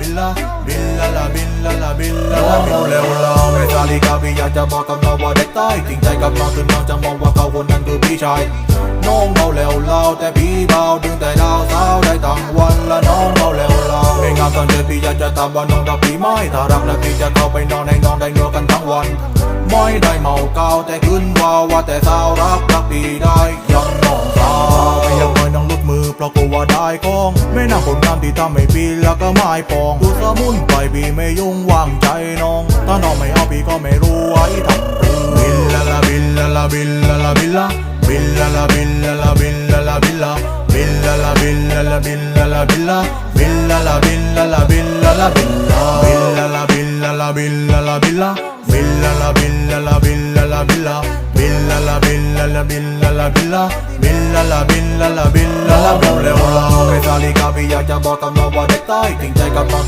บิลลาบิลลาลาบิลลาลาบิลลาลาบิลเร็วเราไม่ซาลิกาพี่อยากจะบอกกับน้องว่าเด็กใต้จริงใจกับน้องถึงน้องจะมองว่าเขาคนนั้นคือพี่ชายน้องเมาแล้วเล่าแต่พี่เบาดึงแต่ดาวสาวได้ทั้งวันละน้องเมาแล้วเล่าไม่งามตอนเจอพี่อยากจะตามว่าน้องรักพี่ไหมถ้ารักแล้วพี่จะเข้าไปนอนให้น้องได้นัวกันทั้งวันไม่ได้เมาเกาแต่ขึ้นว่าว่าแต่สาวรักรักพี่ได้ ราะกลัวว่าได้ของไม่นางผลงานที่ทำให้พี่แล้วก็ไม่ปองดูสมุนไปพี่ไม่ยุ่งวางใจน้อง ถ้าน้องไม่เอาพี่ก็ไม่รู้ไว้ทำบิลลาลาบิลลาลาบิลลาลาบิลลาบิลลาลาบิลลาลาบิลลาลาบิลลาบิลลาลาบิลลาลาบิลลาลาบิลลาบิลลาลาบิลลาลาบิลลาลาบิลลาบิลลาลาบิลลาลาบิลลาลาบิลลาบิลลาลาบิลลาลาบิลลาลาบิลลา Billa la billa la billa la billa Billa la billa la billa la billa เราเร็วเราไม่ซาลีกาพี่อยากจะบอกกับน้องว่าเด็กใต้จริงใจกับ